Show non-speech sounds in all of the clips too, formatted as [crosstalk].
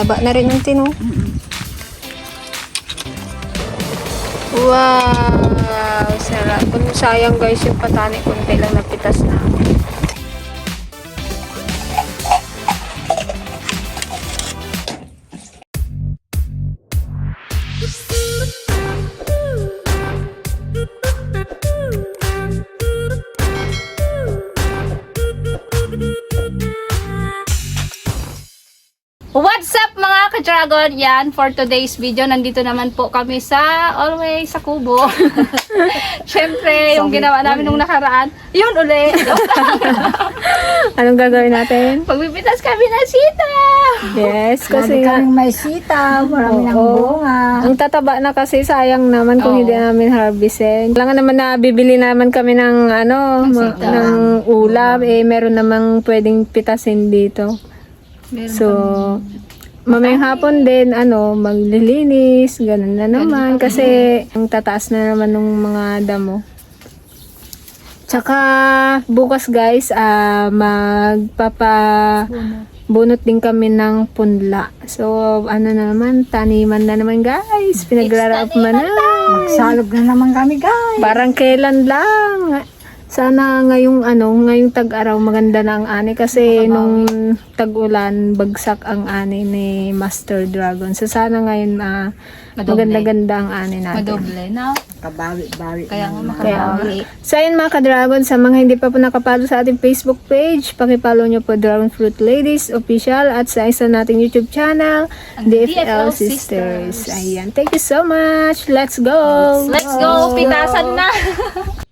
Taba na rin ang tino. Wow! Sarap. Kung sayang guys yung patani, kunti lang napitas na. What's mga ka-dragon? Yan, for today's video, nandito naman po kami sa Always sa Kubo. [laughs] Siyempre, yung ginawa namin nung nakaraan, yun uli. Anong gagawin natin? Pagbibitas kami ng sita. Yes, Kasi kasi nga, kaming may sitaw, marami ng Oo. bunga. ang tataba na kasi sayang naman kung Oo. hindi namin harvestin. Kailangan naman na bibili naman kami ng ano, ma- sitaw. ng ulam. Eh, meron namang pwedeng pitasin dito. So, mamayang hapon din, ano, maglilinis, ganun na naman. Kasi, ang tataas na naman ng mga damo. Tsaka, bukas guys, ah, magpapa bunot din kami ng punla. So, ano na naman, taniman na naman guys. Pinagrarap man na. Magsalog na naman kami, guys. Parang kailan lang. Sana ngayong ano, ngayong tag-araw maganda na ang ani kasi nung tag-ulan bagsak ang ani ni Master Dragon. So sana ngayon ah, Madoble. maganda-ganda ang ani natin. Madoble na. Kabawi-bawi. Kaya nga makabawi. so ayun mga ka-dragon, sa mga hindi pa po nakapalo sa ating Facebook page, pakipollow nyo po Dragon Fruit Ladies Official at sa isa nating YouTube channel, Ang DFL DFL Sisters. Sisters. Ayan, thank you so much. Let's go! Let's go! Pitasan na! [laughs]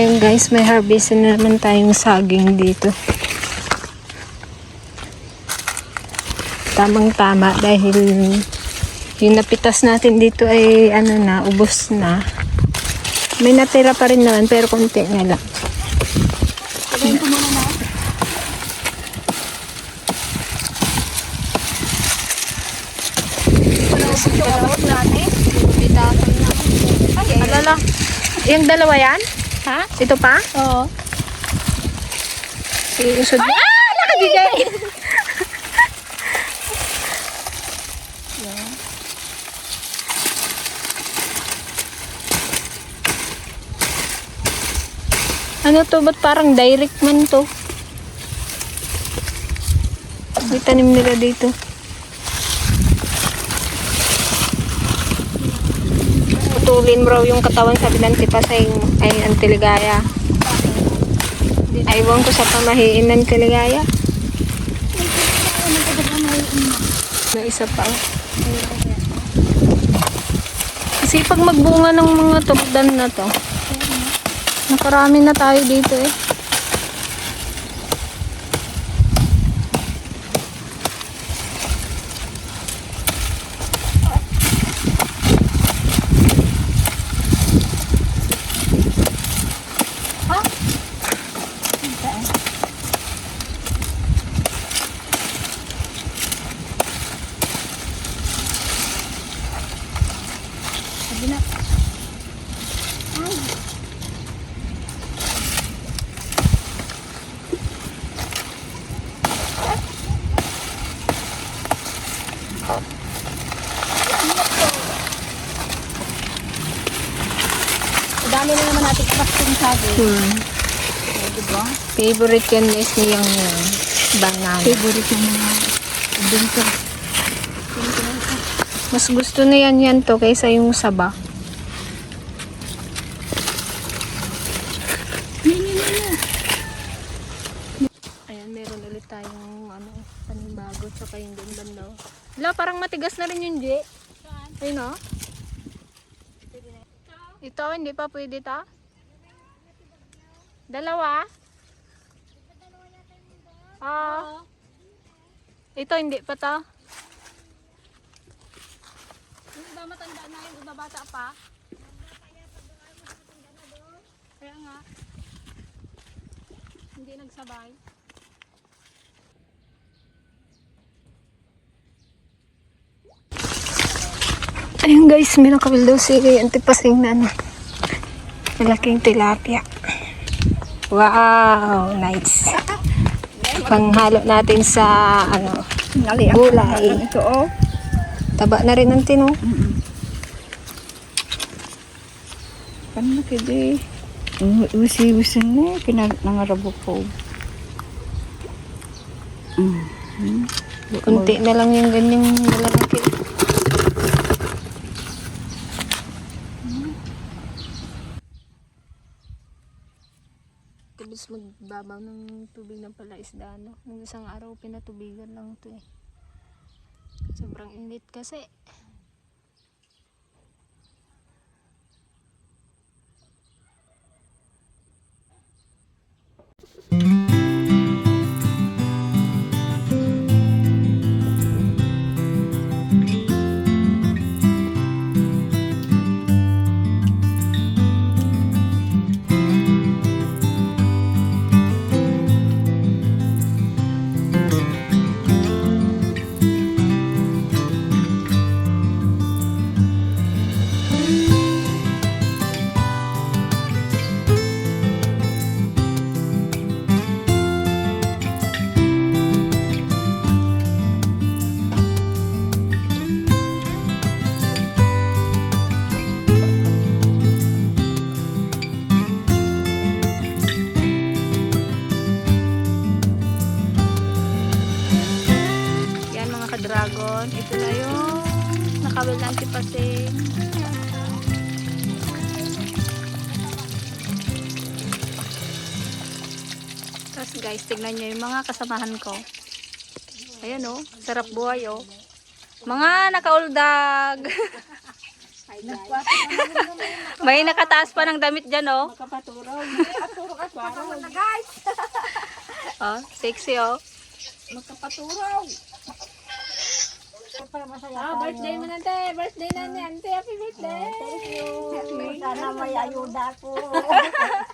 Ayun guys, may harvest na naman tayong saging dito. Tamang tama dahil yung napitas natin dito ay ano na, ubos na. May natira pa rin naman pero konti na lang. Alala, yung dalawa yan? Ha? Ito pa? Oo. Iusod. Ah! Nakabigay! ano to? Ba't parang direct man to? May tanim nila dito. Putulin mo yung katawan sabi ng tipas ay, ay antiligaya. Aywan ko sa pamahiin ng kaligaya. Na isa pa. oh. Kasi pag magbunga ng mga tubdan na to, nakarami na tayo dito eh. Dami na naman natin kapasting sabi. Hmm. Diba? Favorite yan is niyang yan. Banana. Favorite yung mga adventure. Mas gusto na yan yan to kaysa yung saba. Ayan, meron ulit tayong ano, panibago tsaka yung gandan daw. Wala, parang matigas na rin yung J. Ayun o. Ito, hindi pa pwede ta? Dalawa? Ah. Ito, hindi pa ta? Yung iba matanda na, yung iba bata pa. Kaya nga. Hindi nagsabay. Ayun guys, may nakabil daw si Antipasing na ano. Malaking tilapia. Wow, nice. Panghalo natin sa ano, gulay. Ito oh. Taba na rin ang tino. Paano kaya Usi-usi mo, pinangarabo ko. Mm. Kunti na lang yung ganyang malalaki. Kabis magbabaw ng tubig ng palaisda, no? Nung isang araw, pinatubigan lang to eh. Sobrang init kasi. Yan ka-dragon. Ito na yung nakawil na antipasing. Tapos guys, tignan nyo yung mga kasamahan ko. Ayan oh, sarap buhay oh. Mga nakauldag. [laughs] May nakataas pa ng damit dyan oh. Kapaturaw. Aturo ka paturo na guys. Oh, sexy oh. Magkapaturaw. Para masaya Ah, tayo. birthday mo nante. Birthday na ni Ante. Happy birthday. Thank you. Sana may ayuda ko.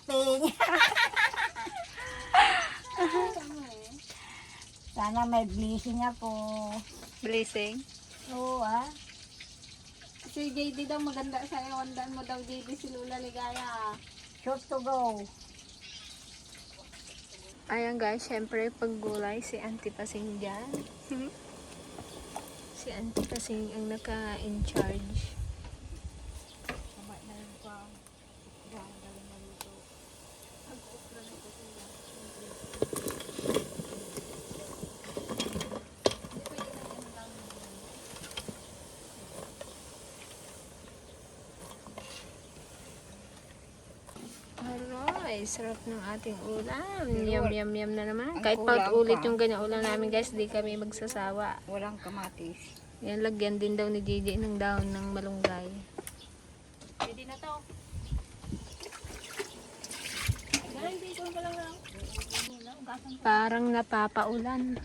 Ping. [laughs] Sana may blessing ako. Blessing. Oo ah. Si JD daw maganda sa iyo. Wandaan mo daw JD si Lula Ligaya. Shoot to go. Ayan guys, syempre pag gulay si Auntie Pasing [laughs] dyan. Si Auntie Pasing ang naka-in charge. Aray, sarap ng ating ulam. Yum, yum, yum na naman. Kahit paulit yung ganyan ulam namin guys, di kami magsasawa. Walang kamatis. Yan, lagyan din daw ni Gigi ng dahon ng malunggay. Pwede na to. Parang napapaulan.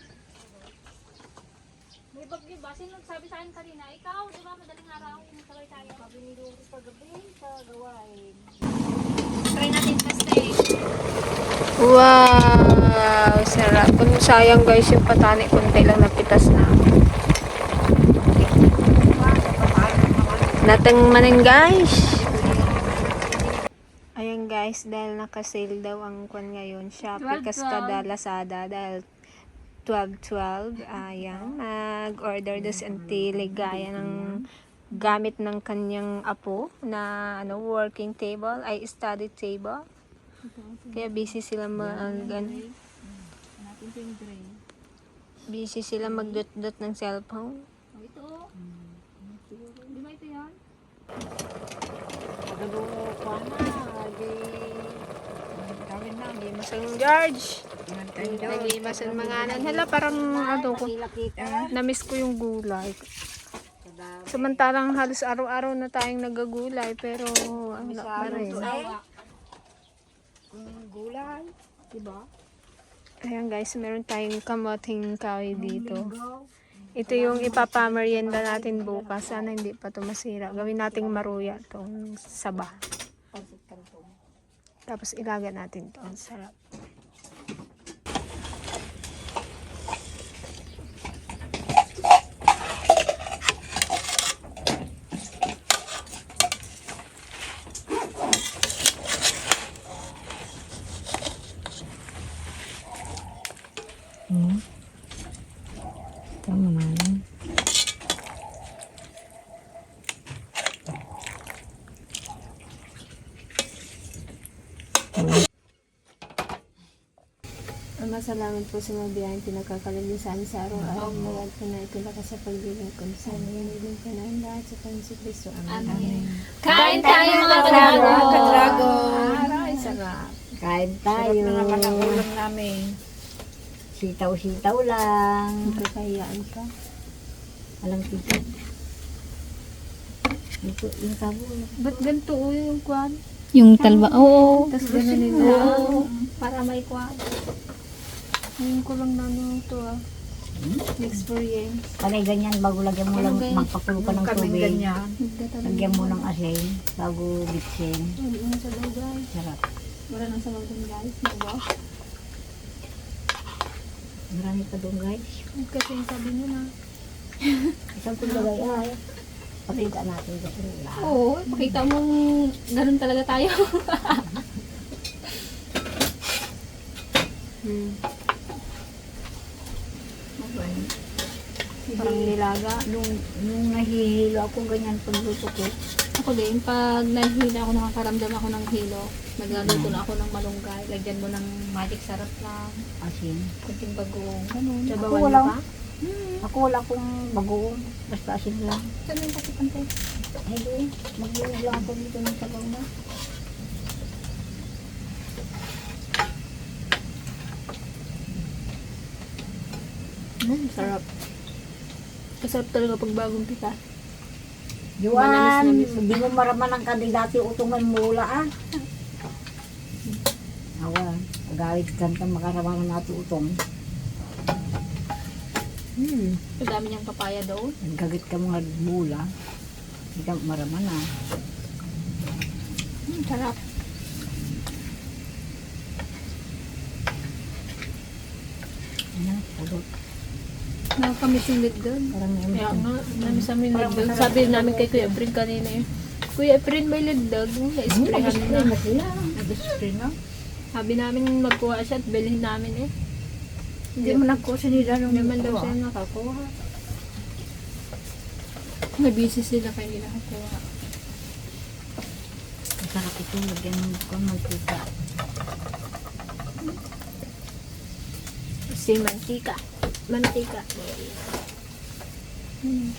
May bagyo ba? Sino nagsabi sa akin kanina? Ikaw, di ba? Madaling araw. Sabay tayo. Sabi ni Luro paggabi sa gawain. Try natin kasi. Wow! Sarap. Kung sayang guys yung patani, kunti lang napitas na. Natang manin guys! Ayan guys, dahil nakasale daw ang kwan ngayon, Shopee, 12-12. Cascada, Lazada, dahil 12-12, ayan, nag-order dos Antili gaya ng gamit ng kanyang apo na ano working table, ay study table. Kaya busy sila mag ano, Natin ito yung gray. busy sila magdot-dot ng cellphone. Oh, ito. Di ba ito yan? Pagdalo ko na. Di. Gawin na. Di Masang George! Nagtanyo. Nagimasan mga anan. Hala, parang ano ko, namiss ko yung gulay. Samantalang halos araw-araw na tayong nagagulay, pero ano pa rin. Mm, Gulay. Diba? Ayan guys, meron tayong kamoting kahoy dito. Ito yung ipapamerienda natin bukas. Sana hindi pa ito masira. Gawin nating maruya itong saba. Tapos ilaga natin to. Ang sarap. Salamat po sa mga biyayang pinagkakalagay sa amin sa araw-araw. Nawag ko na ito lakas sa paglilingkod sa amin. Nilin ka na ang lahat sa Panginoon Kristo. Amen. Kain tayo mga kanago! Aray, sarap. Kain tayo. Sarap na naman ang ulam namin. Sitaw-sitaw lang. Kakayaan ka. Alam kita. Ito, yung tabo. Ba't ganito o yung kwan? Yung talba, oo. Tapos gano'n nila. Para may kwan. Ngayon ko lang nanon ito ah. Experience. Panay ganyan bago lagyan mo lang magpakulo ka ng tubig. Nagdatalang. Lagyan mo ng asin bago bitsin. Ano sa daw guys? Sarap. Wala nang sabaw dun guys. Diba? Marami pa doon guys. Kasi yung sabi nyo na. Isang tulagay [laughs] ay. Pakita natin sa kanila. Oo, pakita mo ganun talaga tayo. [laughs] Hmm. Parang nilaga. Nung, nung nahihilo ako ganyan pagluto ko. ako din, pag nahihila ako, nakakaramdam ako ng hilo, naglaluto na ako ng malunggay. Lagyan mo ng magic sarap lang, Asin. kunting bagoong, ganun. Sabawan Ako lang. pa? Ako wala akong bagoong. Basta asin lang. Ganun kasi kante. Ay doon. Maglinig lang ako dito ng sabaw na. Hmm, sarap. Kasarap talaga pag bagong pita. Juan, hindi mo maraman ang kandidati utungan mula ah. Awa, agawit kanta makaramanan natin utong. Hmm. Ang dami niyang papaya doon. Nagkagit ka mga mula. Hindi ka maraman ah. Hmm, sarap. Ano, pulot. Nakakamiss yung litgod. Parang may Kaya nga, namin sa amin ligdag. Sabi namin kay Kuya Efren kanina eh. Kuya Efren may ligdag. Na-sprayhan na. na. Nag-spray na. Sabi namin magkuha siya at bilhin namin eh. Hindi mo nagkusa nila nung Hindi man daw siya nakakuha. Busy sila kaya hindi nakakuha. Masarap ito, lagyan mo ko mantika. Si mantika mantika. Hmm.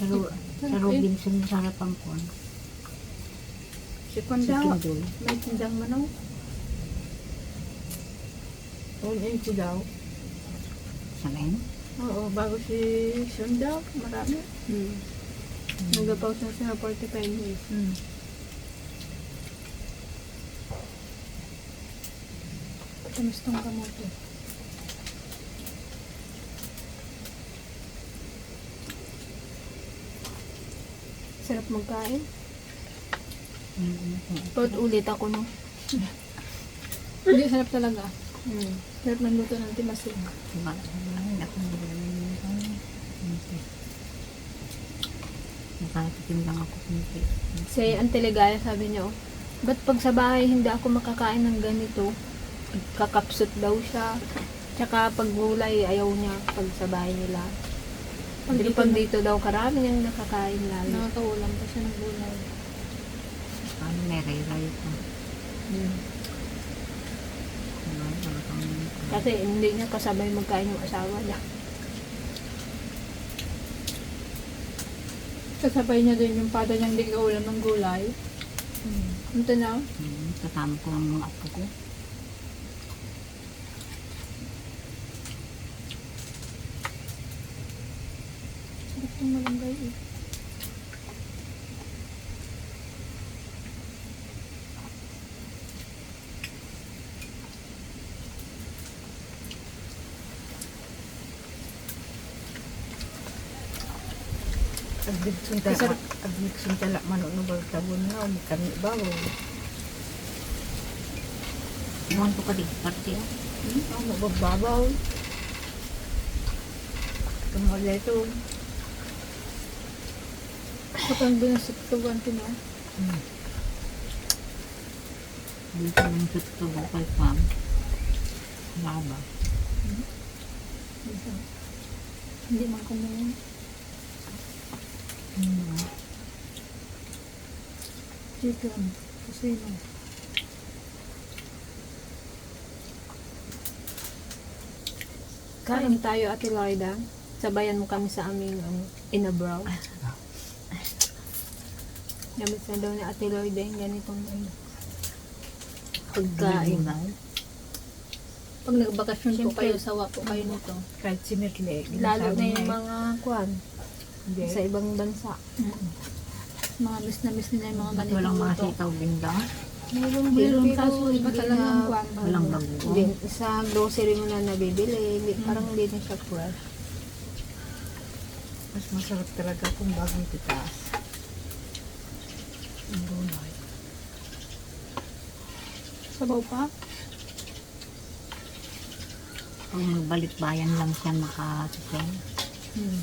Pero, sa Robinson, sarap ang kon. Si may tindang manaw. All in si daw. Sa Oo, bago si Sundaw, marami. Hmm. Nagapaw siya sa 45 minutes. Hmm. Tamis tong kamote. Sarap magkain. Pag ulit ako no. Hindi, sarap talaga. Hmm. Sarap ng luto ng timasin. Diba? Ako Nakatikim lang ako kunti. Si Anteligaya sabi niya, oh, ba't pag sa bahay hindi ako makakain ng ganito? Kakapsot daw siya. Tsaka pag gulay, ayaw niya pag sa bahay nila. Pag dito, pag dito daw karami niyang nakakain lalo. Nakakaulam pa siya ng gulay. Ano, may ray-ray pa. Hmm. Kasi hindi niya kasabay magkain yung asawa niya. Kasabay niya din yung pada niyang di kaulam ng gulay. Hmm. Ito na. Hmm, kasama ko ang mga apo ko. Sarap yung malunggay eh. Agbigsun tala. Agbigsun tala manunod ba tabon na. Hindi kami bago. Iwan ko ka di, parte ah. Hmm? Ano bababaw. Kamala ito. Kapag binasip ko ganti na. Dito lang sa tubo kay Pam. Laba. Hindi man kumuha. Hmm. Chicken. Kusino. Kain tayo, Ate Lloyda. Sabayan mo kami sa aming um, inabraw. [laughs] Gamit na daw ni Ate Lloyda yung ganitong ano, pagkain. Pag nagbakasyon po Siyempre. kayo, sawa po kayo nito. Kahit sinitli. Lalo na yung mga... mga kwan Hindi. sa ibang bansa. Mga miss na miss nila yung mga Ba't ganitong walang mga sitaw binda? Meron Meron kaso iba talaga ang kwan. Walang bago. Hindi, sa grocery mo na nabibili, hindi, Mm. parang hindi na siya fresh. Mas masarap talaga kung bagong pitas. Ang gulay. Sabaw pa? Kung magbalik bayan lang siya makasasay. Hmm.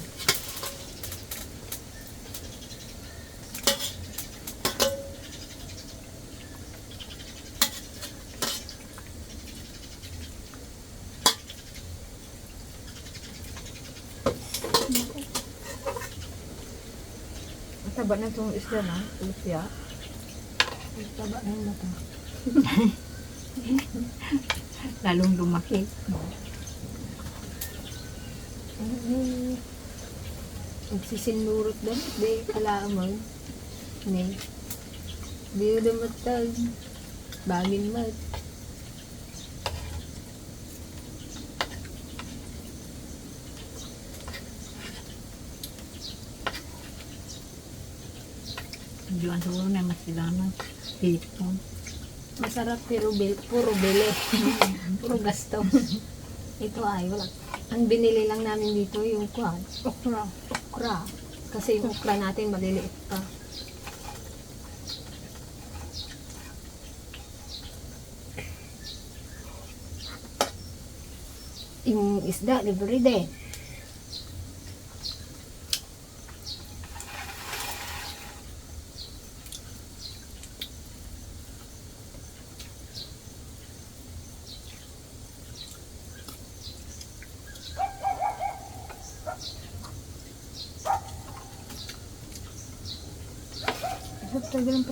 Taba na itong isda na. Lucia. Taba ng mata. [laughs] Lalong lumaki. Mm. Nagsisinurot doon, di kalaman. Ni. Di dumatag. Bagin mat. Hindi ang siguro na mas sila na. Pilipon. Masarap pero bil, puro bili. puro gasto. Ito ay wala. Ang binili lang namin dito yung kwan. Okra. Okra. Kasi yung okra natin maliliit pa. Yung isda, libre din. Sarap talaga ng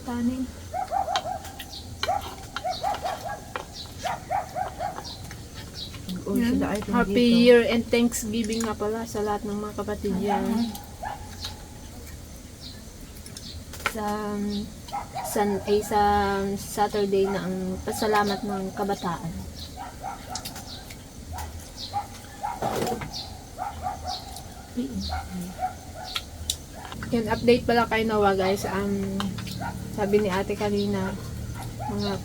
sila ay Happy dito. Year and Thanksgiving nga pala sa lahat ng mga kapatid dyan. sa san ay sa Saturday na ang pasalamat ng kabataan. Yun, update pala kay Noah guys. Um, sabi ni ate kanina, mga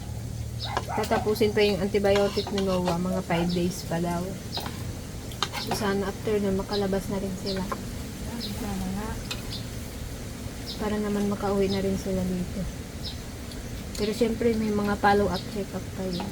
tatapusin pa yung antibiotic ni Noah, mga 5 days pa daw. So, sana after na makalabas na rin sila. Para naman makauwi na rin sila dito. Pero syempre may mga follow-up check-up kayo.